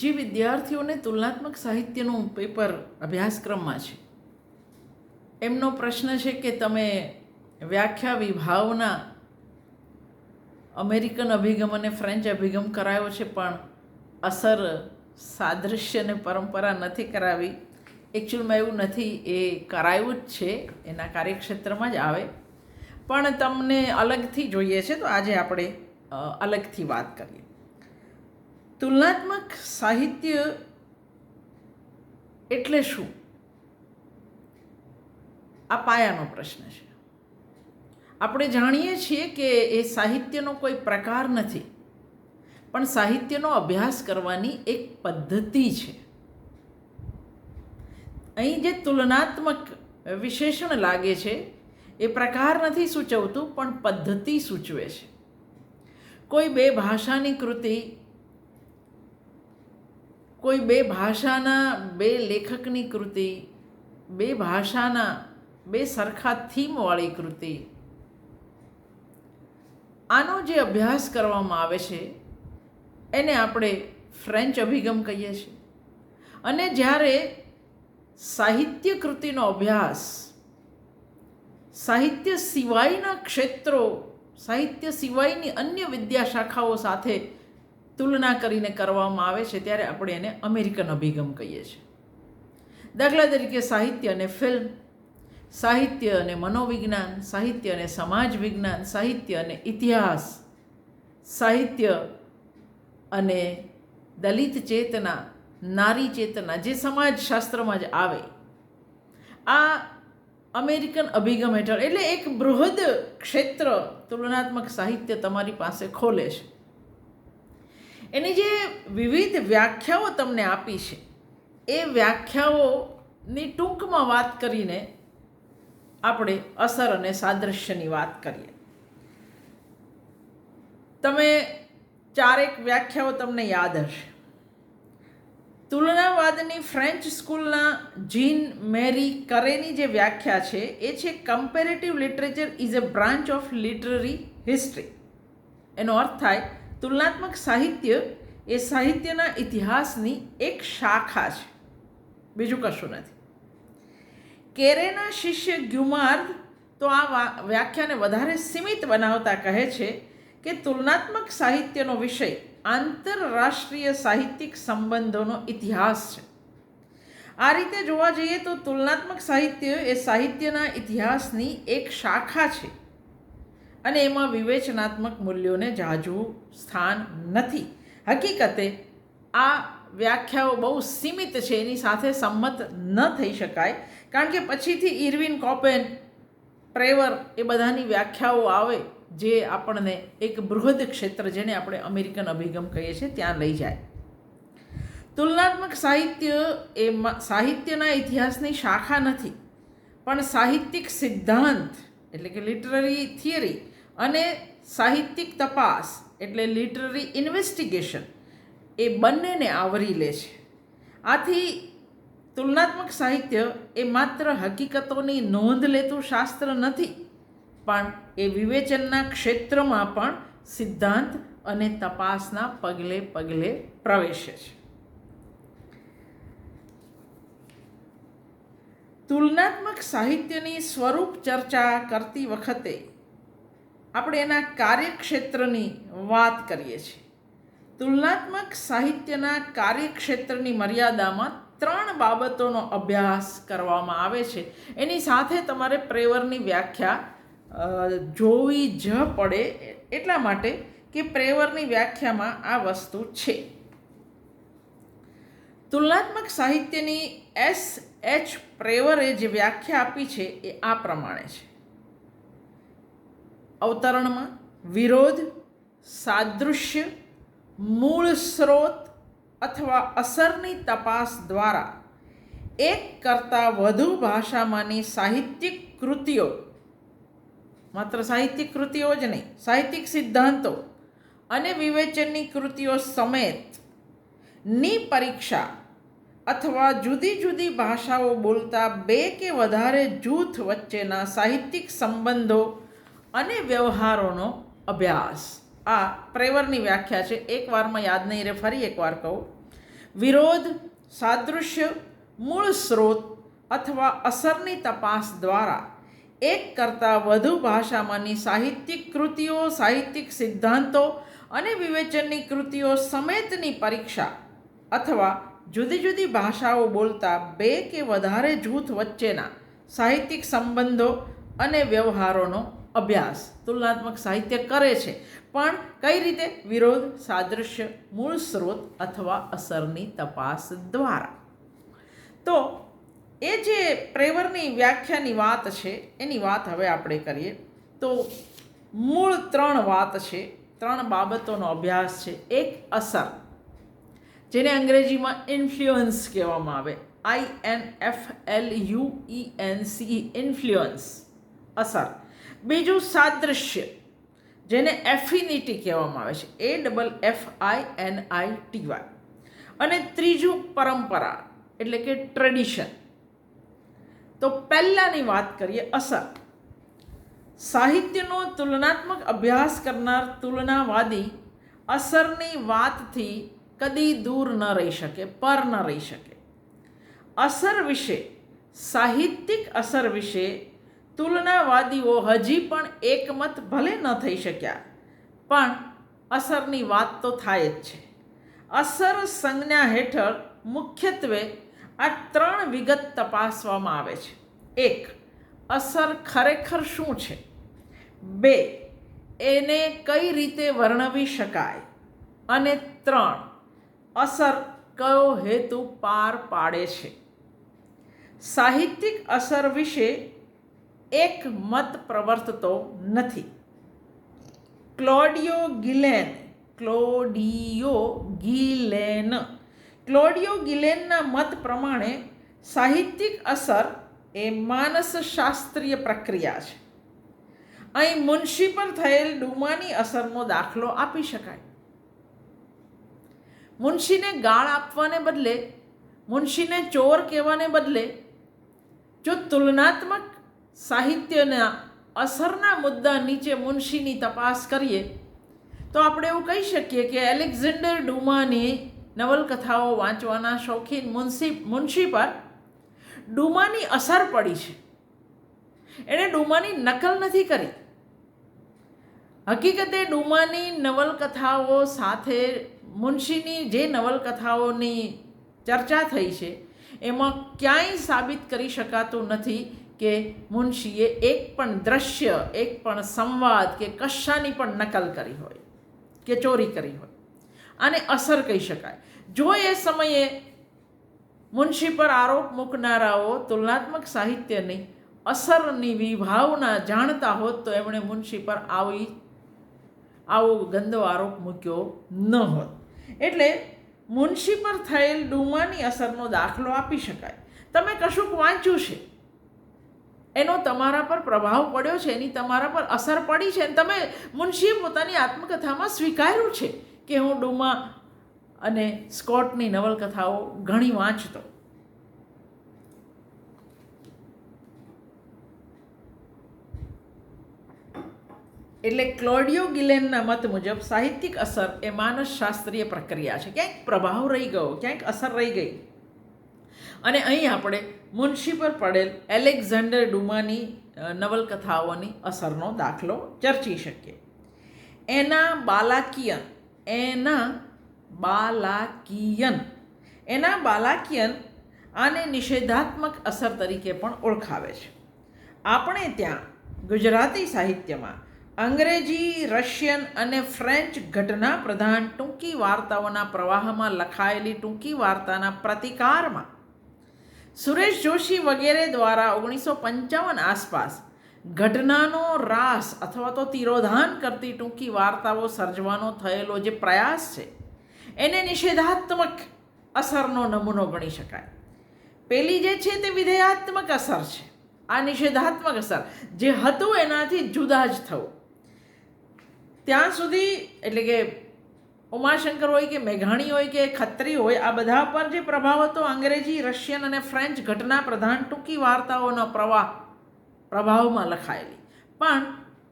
જે વિદ્યાર્થીઓને તુલનાત્મક સાહિત્યનું પેપર અભ્યાસક્રમમાં છે. એમનો પ્રશ્ન છે કે તમે વ્યાખ્યા વિભાવના અમેરિકન અભિગમ અને ફ્રેન્ચ અભિગમ કરાયો છે, પણ અસર સાદૃશ્ય અને પરંપરા નથી કરાવી. એકચ્યુઅલમાં એવું નથી, એ કરાયું જ છે, એના કાર્યક્ષેત્રમાં જ આવે. પણ તમને અલગથી જોઈએ છે, તો આજે આપણે અલગથી વાત કરીએ. તુલનાત્મક સાહિત્ય એટલે શું? આ પાયાનો પ્રશ્ન છે. આપણે જાણીએ છીએ કે એ સાહિત્યનો કોઈ પ્રકાર નથી, પણ સાહિત્યનો અભ્યાસ કરવાની એક પદ્ધતિ છે. અહીં જે તુલનાત્મક વિશેષણ લાગે છે, એ પ્રકાર નથી સૂચવતું, પણ પદ્ધતિ સૂચવે છે. કોઈ બે ભાષાની કૃતિ કોઈ બે ભાષાના, બે લેખકની કૃતિ, બે ભાષાના, બે સરખા થીમવાળી કૃતિ. આનો જે અભ્યાસ કરવામાં આવે છે, એને આપણે ફ્રેન્ચ અભિગમ કહીએ છીએ. અને જ્યારે સાહિત્ય કૃતિનો અભ્યાસ, સાહિત્ય સિવાયના ક્ષેત્રો, સાહિત્ય સિવાયની અન્ય વિદ્યા શાખાઓ સાથે તુલના કરીને કરવામાં આવે છે, ત્યારે આપણે એને અમેરિકન અભિગમ કહીએ છીએ. દાખલા તરીકે સાહિત્ય અને ફિલ્મ, સાહિત્ય અને મનોવિજ્ઞાન, સાહિત્ય અને સમાજ વિજ્ઞાન સાહિત્ય અને ઇતિહાસ, સાહિત્ય અને દલિત ચેતના, નારી ચેતના, જે સમાજશાસ્ત્રમાં જ આવે, આ અમેરિકન અભિગમ હેઠળ, એટલે એક બૃહદ ક્ષેત્ર તુલનાત્મક સાહિત્ય તમારી પાસે ખોલે છે. એની જે વિવિધ વ્યાખ્યાઓ તમને આપી છે, એ વ્યાખ્યાઓની ટૂંકમાં વાત કરીને આપણે અસર અને સાદૃશ્યની વાત કરીએ. તમે ચારેક વ્યાખ્યાઓ તમને યાદ હશે. તુલનાવાદની ફ્રેન્ચ સ્કૂલના જીન મેરી કરેની જે વ્યાખ્યા છે, એ છે comparative literature is a branch of literary history એનો અર્થ થાય તુલનાત્મક સાહિત્ય એ સાહિત્યના ઇતિહાસની એક શાખા છે. બીજું કશું નથી. કેરેના શિષ્ય ગ્યુમાર્દ તો આ વ્યાખ્યાને વધારે સીમિત બનાવતા કહે છે કે તુલનાત્મક સાહિત્યનો વિષય આંતરરાષ્ટ્રીય સાહિત્યિક સંબંધોનો ઇતિહાસ છે. આ રીતે જોવા જઈએ તો તુલનાત્મક સાહિત્ય એ સાહિત્યના ઇતિહાસની એક શાખા છે. અને એમાં વિવેચનાત્મક મૂલ્યોને જાજવું સ્થાન નથી. હકીકતે આ વ્યાખ્યાઓ બહુ સીમિત છે, એની સાથે સંમત ન થઈ શકાય. કારણ કે પછીથી ઇરવિન કોપેન પ્રેવર એ બધાની વ્યાખ્યાઓ આવે જે આપણને એક બૃહદ ક્ષેત્ર જેને આપણે અમેરિકન અભિગમ કહીએ છીએ, ત્યાં લઈ જાય. તુલનાત્મક સાહિત્ય એ સાહિત્યના ઇતિહાસની શાખા નથી, પણ સાહિત્યિક સિદ્ધાંત એટલે કે લિટરરી થિયરી અને સાહિત્યિક તપાસ એટલે લિટરરી ઇન્વેસ્ટિગેશન એ બંનેને આવરી લે છે. આથી તુલનાત્મક સાહિત્ય એ માત્ર હકીકતોની નોંધ લેતું શાસ્ત્ર નથી, પણ એ વિવેચનના ક્ષેત્રમાં પણ સિદ્ધાંત અને તપાસના પગલે પગલે પ્રવેશે છે. તુલનાત્મક સાહિત્યની સ્વરૂપ ચર્ચા કરતી વખતે આપણે એના કાર્યક્ષેત્રની વાત કરીએ છીએ. તુલનાત્મક સાહિત્યના કાર્યક્ષેત્રની મર્યાદામાં ત્રણ બાબતોનો અભ્યાસ કરવામાં આવે છે. એની સાથે તમારે પ્રેવરની વ્યાખ્યા જોવી જ પડે એટલા માટે કે પ્રેવરની વ્યાખ્યામાં આ વસ્તુ છે. તુલનાત્મક સાહિત્યની એસ એચ પ્રેવરે જે વ્યાખ્યા આપી છે એ આ પ્રમાણે છે. અવતરણમાં વિરોધ, સાદૃશ્ય, મૂળ સ્રોત અથવા અસરની તપાસ દ્વારા એક કરતાં વધુ ભાષામાંની સાહિત્યિક કૃતિઓ, માત્ર સાહિત્યિક કૃતિઓ જ નહીં, સાહિત્યિક સિદ્ધાંતો અને વિવેચનની કૃતિઓ સમેતની પરીક્ષા અથવા જુદી જુદી ભાષાઓ બોલતા બે કે વધારે જૂથ વચ્ચેના સાહિત્યિક સંબંધો અને વ્યવહારોનો અભ્યાસ. આ પ્રેવરની વ્યાખ્યા છે. એકવારમાં યાદ નહીં રહે, ફરી એકવાર કહું. વિરોધ, સાદૃશ્ય, મૂળ સ્ત્રોત અથવા અસરની તપાસ દ્વારા એક કરતાં વધુ ભાષામાંની સાહિત્યિક કૃતિઓ, સાહિત્યિક સિદ્ધાંતો અને વિવેચનની કૃતિઓ સમેતની પરીક્ષા અથવા જુદી જુદી ભાષાઓ બોલતા બે કે વધારે જૂથ વચ્ચેના સાહિત્યિક સંબંધો અને વ્યવહારોનો અભ્યાસ તુલનાત્મક સાહિત્ય કરે છે. પણ કઈ રીતે? વિરોધ સાદૃશ્ય મૂળ સ્ત્રોત અથવા અસરની તપાસ દ્વારા. તો એ જે પ્રેવરની વ્યાખ્યાની વાત છે, એની વાત હવે આપણે કરીએ. તો મૂળ ત્રણ વાત છે, ત્રણ બાબતોનો અભ્યાસ છે. એક, અસર, જેને અંગ્રેજીમાં ઇન્ફ્લુઅન્સ કહેવામાં આવે. I N F L U E N C influence અસર. બીજું સાદૃશ્ય જેને એફિનિટી કહેવામાં આવે છે. A double F I N I T Y અને ત્રીજું પરંપરા, એટલે કે ટ્રેડિશન તો પહેલાંની વાત કરીએ અસર. સાહિત્યનો તુલનાત્મક અભ્યાસ કરનાર તુલનાવાદી અસરની વાતથી કદી દૂર ન રહી શકે, પર ન રહી શકે. અસર વિશે, સાહિત્યિક અસર વિશે તુલનાવાદીઓ હજી પણ એકમત ભલે ન થઈ શક્યા, પણ અસરની વાત તો થાય જ છે. અસર સંજ્ઞા હેઠળ મુખ્યત્વે આ ત્રણ વિગત તપાસવામાં આવે છે. એક, અસર ખરેખર શું છે? બે, એને કઈ રીતે વર્ણવી શકાય? અને ત્રણ, અસર કયો હેતુ પાર પાડે છે? સાહિત્યિક અસર વિશે એક મત પ્રવર્તતો નથી. ક્લોડિયો ગિલેન ક્લોડિયો ગિલેન. ક્લોડિયો ગિલેનના મત પ્રમાણે સાહિત્યિક અસર એ માનસશાસ્ત્રીય પ્રક્રિયા છે. અહીં મુનશી પર થયેલ ડુમાની અસરનો દાખલો આપી શકાય. મુનશીને ગાળ આપવાને બદલે, મુનશીને ચોર કહેવાને બદલે, જો તુલનાત્મક સાહિત્યના અસરના મુદ્દા નીચે મુનશીની તપાસ કરીએ, તો આપણે એવું કહી શકીએ કે એલેક્ઝેન્ડર ડુમાની નવલકથાઓ વાંચવાના શોખીન મુનશી મુનશી પર ડુમાની અસર પડી છે. એણે ડુમાની નકલ નથી કરી. હકીકતે ડુમાની નવલકથાઓ સાથે મુનશીની જે નવલકથાઓની ચર્ચા થઈ છે, એમાં ક્યાંય સાબિત કરી શકાતું નથી. કે મુનશીએ એક પણ દ્રશ્ય, એક પણ સંવાદ કે કશાની પણ નકલ કરી હોય કે ચોરી કરી હોય. આને અસર કહી શકાય. જો એ સમયે મુનશી પર આરોપ મૂકનારાઓ તુલનાત્મક સાહિત્યની અસરની વિભાવના જાણતા હોત તો એમણે મુનશી પર આવી, આવો ગંદો આરોપ મૂક્યો ન હોત. એટલે મુનશી પર થયેલ ડુમાની અસરનો દાખલો આપી શકાય. તમે કશુંક વાંચ્યું છે? એનો તમારા પર પ્રભાવ પડ્યો છે, એની તમારા પર અસર પડી છે, અને તમે મુનશીએ પોતાની આત્મકથામાં સ્વીકાર્યું છે કે હું ડુમા અને સ્કોટની નવલકથાઓ ઘણી વાંચતો. એટલે ક્લોડિયો ગિલેનના મત મુજબ સાહિત્યિક અસર એ માનસ શાસ્ત્રીય પ્રક્રિયા છે. ક્યાંક પ્રભાવ રહી ગયો, ક્યાંક અસર રહી ગઈ. અને અહીં આપણે મુનશી પર પડેલ એલેક્ઝાન્ડર ડુમાની નવલકથાઓની અસરનો દાખલો ચર્ચી શકીએ. એના બાલાકિયન એના બાલાકિયન એના બાલાકિયન આને નિષેધાત્મક અસર તરીકે પણ ઓળખાવે છે. આપણે ત્યાં ગુજરાતી સાહિત્યમાં અંગ્રેજી, રશિયન અને ફ્રેન્ચ ઘટના પ્રધાન ટૂંકી વાર્તાઓના પ્રવાહમાં લખાયેલી ટૂંકી વાર્તાના પ્રતિકારમાં સુરેશ જોશી વગેરે દ્વારા ઓગણીસો પંચાવન આસપાસ ઘટનાનો રાસ અથવા તો તિરોધાન કરતી ટૂંકી વાર્તાઓ સર્જવાનો થયેલો જે પ્રયાસ છે, એને નિષેધાત્મક અસરનો નમૂનો ગણી શકાય. પેલી જે છે તે વિધેયાત્મક અસર છે, આ નિષેધાત્મક અસર જે હતું એનાથી જુદા જ થવું. ત્યાં સુધી એટલે કે ઉમાશંકર હોય કે મેઘાણી હોય કે ખત્રી હોય, આ બધા પર જે પ્રભાવ હતો, અંગ્રેજી, રશિયન અને ફ્રેન્ચ ઘટના પ્રધાન ટૂંકી વાર્તાઓનો પ્રવાહ પ્રભાવમાં લખાયેલી. પણ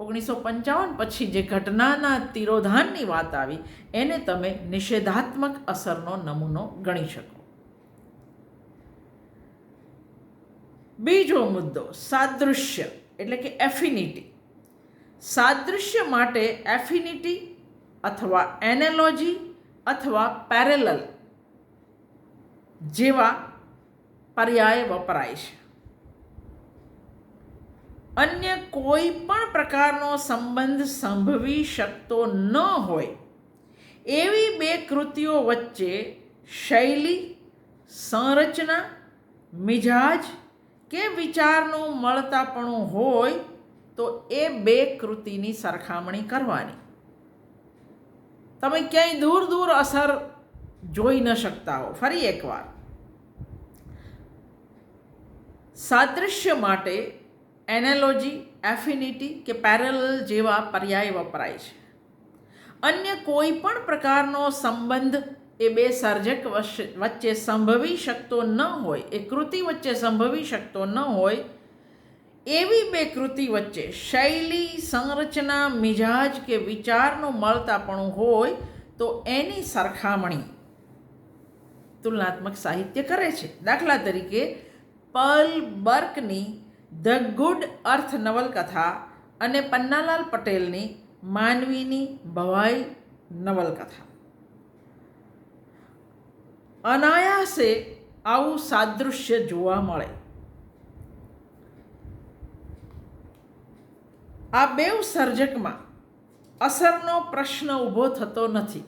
ઓગણીસો પંચાવન પછી જે ઘટનાના તિરોધાનની વાત આવી, એને તમે નિષેધાત્મક અસરનો નમૂનો ગણી શકો. બીજો મુદ્દો, સાદૃશ્ય, એટલે કે એફિનિટી સાદૃશ્ય માટે એફિનિટી અથવા એનેલોજી અથવા પેરેલલ જેવા પર્યાય વપરાય છે. અન્ય કોઈ પણ પ્રકારનો સંબંધ સંભવી શકતો ન હોય, એવી બે કૃતિઓ વચ્ચે શૈલી, સંરચના, મિજાજ કે વિચારનું મળતાપણું હોય તો એ બે કૃતિની સરખામણી કરવાની. તમે ક્યાંય દૂર દૂર અસર જોઈ ન શકતા હો. ફરી એકવાર. સાદૃશ્ય માટે એનાલોજી, એફિનિટી કે પેરેલ જેવા પર્યાય વપરાય છે. અન્ય કોઈ પણ પ્રકારનો સંબંધ એ બે સર્જક વચ્ચે સંભવી શકતો ન હોય, એ કૃતિ વચ્ચે સંભવી શકતો ન હોય એવી બે કૃતિ વચ્ચે શૈલી, સંરચના, મિજાજ કે વિચારનું મળતાપણું હોય તો એની સરખામણી તુલનાત્મક સાહિત્ય કરે છે. દાખલા તરીકે પલ બર્કની ધ ગુડ અર્થ નવલકથા અને પન્નાલાલ પટેલની માનવીની ભવાઈ નવલકથા. અનાયાસે આવું સાદૃશ્ય જોવા મળે. આ બેવ સર્જકમાં અસરનો પ્રશ્ન ઊભો થતો નથી.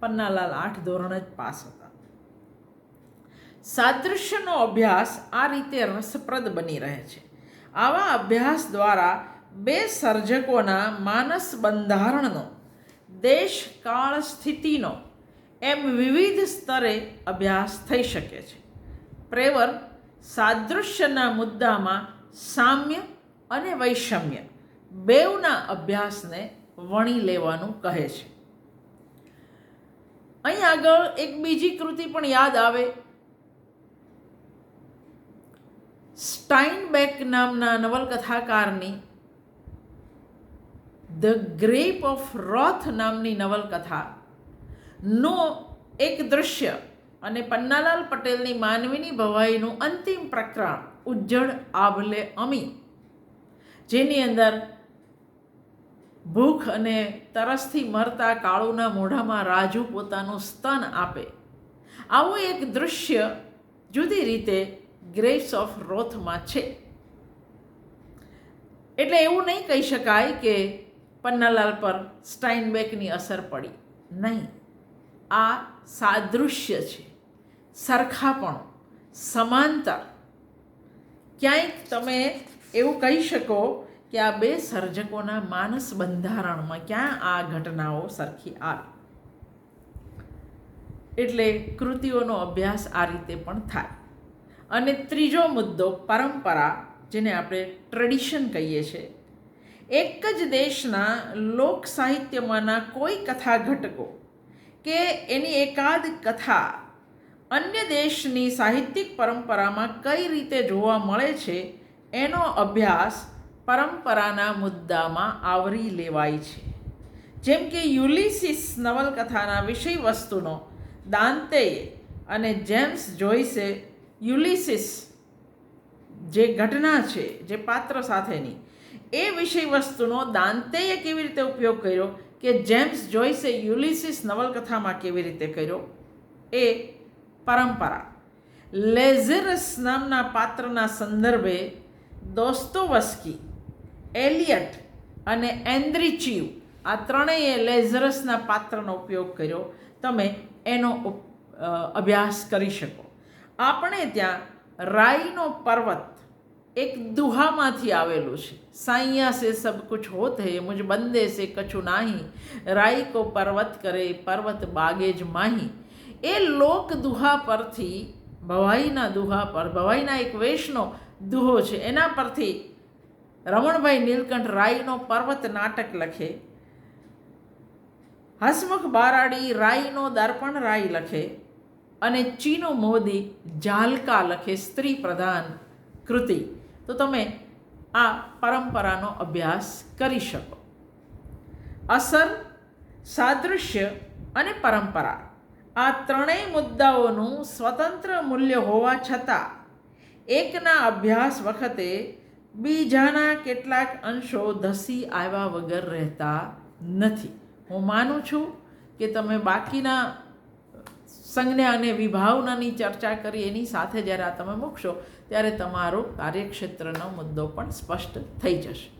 પન્નાલાલ આઠ ધોરણ જ પાસ હતા. સાદૃશ્યનો અભ્યાસ આ રીતે રસપ્રદ બની રહે છે. આવા અભ્યાસ દ્વારા બે સર્જકોના માનસ બંધારણનો, દેશ કાળ સ્થિતિનો એમ વિવિધ સ્તરે અભ્યાસ થઈ શકે છે. પ્રેવર સાદૃશ્યના મુદ્દામાં સામ્ય અને વૈષમ્ય બેવના અભ્યાસને વણી લેવાનું કહે છે. અહીં આગળ એક બીજી કૃતિ પણ યાદ આવે. સ્ટાઇનબેક નામના નવલકથાકારની ધ ગ્રેપ ઓફ રોથ નામની નવલકથા. નો એક દૃશ્ય અને પન્નાલાલ પટેલની માનવીની ભવાઈનું અંતિમ પ્રકરણ ઉજ્જળ આભલે અમી. જેની અંદર ભૂખ અને તરસથી મરતા કાળુના મોઢામાં રાજુ પોતાનું સ્તન આપે. આવું એક દૃશ્ય જુદી રીતે ગ્રેસ ઓફ રોથમાં છે. એટલે એવું નહીં કહી શકાય કે પન્નાલાલ પર સ્ટાઇનબેકની અસર પડી. નહીં. આ સાદૃશ્ય છે. સરખાપણું સમાનતા ક્યાંક તમે એવું કહી શકો કે આ બે સર્જકોના માનસ બંધારણમાં ક્યાં આ ઘટનાઓ સરખી આવી? એટલે કૃતિઓનો અભ્યાસ આ રીતે પણ થાય. અને ત્રીજો મુદ્દો પરંપરા, જેને આપણે ટ્રેડિશન કહીએ છીએ. એક જ દેશના લોક સાહિત્યમાંના કોઈ કથા ઘટકો કે એની એકાદ કથા અન્ય દેશની સાહિત્યિક પરંપરામાં કઈ રીતે જોવા મળે છે, એનો અભ્યાસ પરંપરાના મુદ્દામાં આવરી લેવાય છે. જેમ કે યુલિસિસ નવલકથાના વિષય વસ્તુનો દાંતેય અને જેમ્સ જોઈસે યુલિસિસ જે ઘટના છે, જે પાત્ર સાથેની, એ વિષય વસ્તુનો દાંતેએ કેવી રીતે ઉપયોગ કર્યો કે જેમ્સ જોઈસે યુલિસિસ નવલકથામાં કેવી રીતે કર્યો? એ પરંપરા. લેઝરસ નામના પાત્રના સંદર્ભે દોસ્તોવસ્કી એલિયટ અને એન્દ્રિચીવ, આ ત્રણેય લેઝરસના પાત્રનો ઉપયોગ કર્યો. તમે એનો અભ્યાસ કરી શકો. આપણે ત્યાં રાઈનો પર્વત એક દુહામાંથી આવેલું છે. સાઈયા સે સબ કુછ હોત હે, મુજ બંદે સે કછું નાહી. રાઈ કો પર્વત કરે, પર્વત બાગે જ માહી. એ લોક દુહા પરથી, ભવાઈના દુહા પર, ભવાઈના એક વેશનો દુહો છે, એના પરથી રમણભાઈ નીલકંઠ રાઈનો પર્વત નાટક લખે. હસમુખ બારાડી રાઈનો દર્પણ રાઈ લખે. અને ચીનો મોદી જાલકા લખે સ્ત્રી પ્રધાન કૃતિ. તો તમે આ પરંપરાનો અભ્યાસ કરી શકો. અસર, સાદૃશ્ય અને પરંપરા. આ ત્રણેય મુદ્દાઓનું સ્વતંત્ર મૂલ્ય હોવા છતાં એકના અભ્યાસ વખતે બીજાના કેટલાક અંશો ધસી આવ્યા વગર રહેતા નથી. હું માનું છું કે તમે બાકીના સંજ્ઞા અને વિભાવનાની ચર્ચા કરી એની સાથે જ્યારે આ તમે મૂકશો, ત્યારે તમારો કાર્યક્ષેત્રનો મુદ્દો પણ સ્પષ્ટ થઈ જશે.